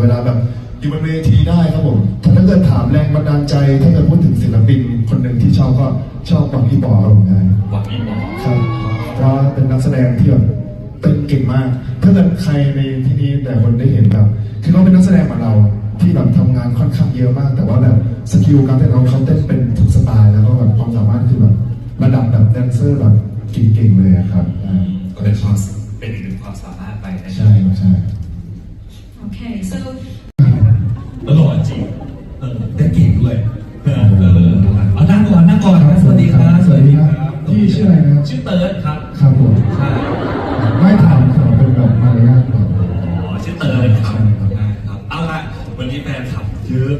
ครับเวลาแบบอยู่บนเวทีได้ครับผมถ้าเกิดถามแรงบันดาลใจ ถ้าเกิดพูดถึงศิลปินคนหนึ่งที่ชอบก็ชอบบังพี่ปอครับผมนะหวังอีกหมอครับเพราะว่าเป็นนักแสดงที่แบบเต้นเก่งมาก ถ้าเกิดใครในที่นี้แต่คนได้เห็นแบบคือเขาเป็นนักแสดงเหมือนเราที่แบบทำงานค่อนข้างเยอะมาก แต่ว่าแบบสกิลการเต้นของเขาเต้นเป็นทุกสไตล์แล้วก็แบบความสามารถคือแบบระดับแบบแดนเซอร์แบบเก่งๆเลยอะครับ ด้เก่งด้วยเออเออเอานั่งก่อนนั่งก่อนสวัสดีครับสวัสดีครับพี่ชื่ออะไรนะครับ ชื่อเติร์ดครับครับผมใช่ไม่ถามขอเป็นแบบมารยาทก่อนอ๋อชื่อเติร์ดครับได้ครับเอาละวันนี้แฟนคลับเยอะ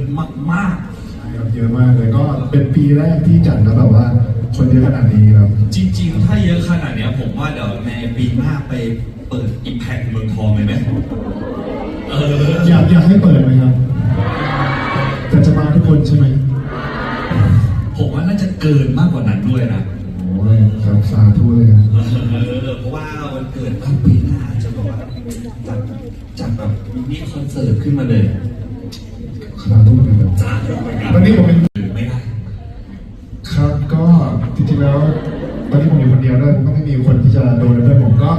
มากใช่ครับเยอะมากเลยก็เป็นปีแรกที่จัดแล้วแบบว่าคนเยอะขนาดนี้ครับๆจริง ๆ ถ้าเยอะขนาดเนี้ยผมว่าเดี๋ยวในปีหน้าไปเปิดอิมแพคเมืองทองเลยไหมเอออยากอยากให้เปิดไหมครับแต่จะมาทุก คนใช่ไหมผมว่าน่าจะเกินมากกว่านั้นด้วยนะโอ้ยครับสาธุเลยครับเออเพราะว่าวันเกิดตั้งปีหน้าอาจจะแบบว่าจัดจัดแบบมินิคอนเสิร์ตขึ้นมาเลยสาธุเลยครับจ้าเหมือนกันตอนนี้ผมเป็นหรือไม่ได้ ครับก็จริงๆแล้วตอนนี้ผมอยู่คนเดียวด้วยผมก็ไม่มีคนที่จะโดนเพื่อนผมก็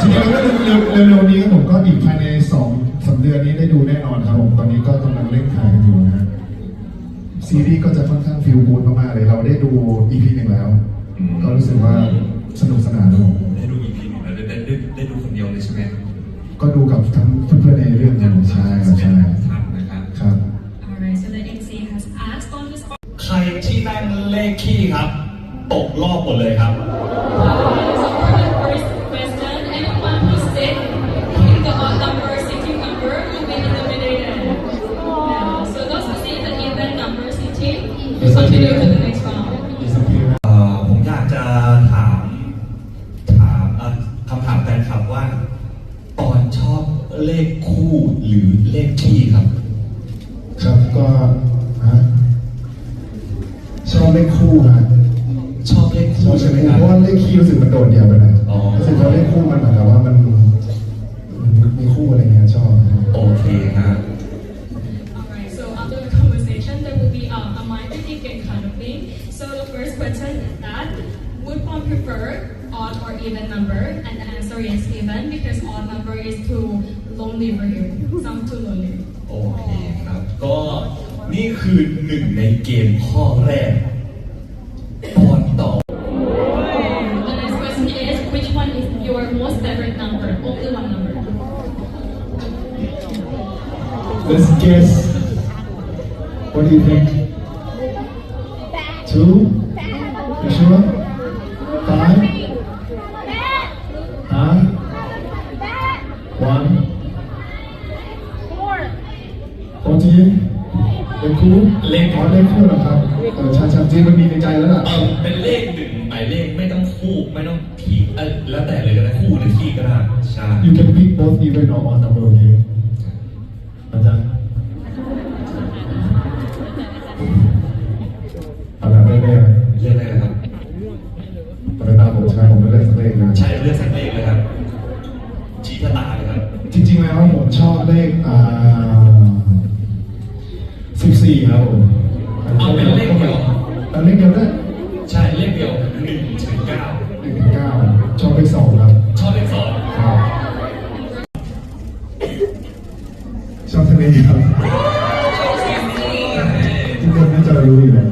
จริงๆแล้วก็เร็วๆเร็วๆนี้ครับผมก็อีกภายในสองสามเดือนนี้ได้ดูแน่นอนครับผมตอนนี้ก็กำลังเล่นถ่ายกันอยู่นะฮะ ซีรีส์ก็จะค่อนข้างฟิลกูดมากๆเลย เราได้ดู EP หนึ่งแล้วก็รู้สึกว่าสนุกสนานครับผมได้ดูอีพีหนึ่งแล้วได้ได้ได้ได้ดูคนเดียวเลยใช่ไหมก็ดูกับทั้งเพื่อนๆในเรื่องกันใช่ครับใช่ครับนะครับ ครับ alright, so the MC has asked on the spot. ใครที่นั่งเลขขี้ครับ ตกรอบหมดเลยครับ will continue to the next round. เอ่อผมอยากจะถาม ถามเอ่อคำถามแฟนคลับว่าตอนชอบเลขคู่หรือเลขขี้ครับ ครับก็ฮะชอบเลขคู่ฮะชอบเลขชอคู่บเลใช่ขไหมคู่ครัเพบ ราะว่าเลขคี่รู้สึกมันโดดเดี่ยวไปหน่อยอ๋อ รู้สึกว่าเลขคู่มันเหมือนกับว่ามันมันมีคู่อะไรเงี้ยชอบนะครับโอเคฮะ the first question is that would one prefer odd or even number? And the answer is even because odd number is too lonely for you. Some too lonely. โอเคครับ ก็นี่คือหนึ่งในเกมข้อแรก ตอนต่อ The next question is which one is your most favorite number? Only one number. Let's guess What do you think Two You sure Five Huh One โอทีเลขคู่เลขอ๋อเลขคู่เหรอครับเออช่ใช่จริงมันมีในใจแล้วล่ะเออเป็นเลขหนึ่งหมายเลขไม่ต้องคู่ไม่ต้องทีเออแล้วแต่เลยก็ได้คู่หรือทีก็ได้ใช่ You can pick both even or odd number ผมชอบเลขอ่าสิบสี่ครับผมเอาเป็นเลขเดียว เอาเลขเดียวได้ใช่เลขเดียวหนึ่งถึงเก้าหนึ่งถึงเก้าชอบเลขสองครับชอบเลขสองครับชอบทะเลครับทุกคนน่าจะรู้อยู่แล้ว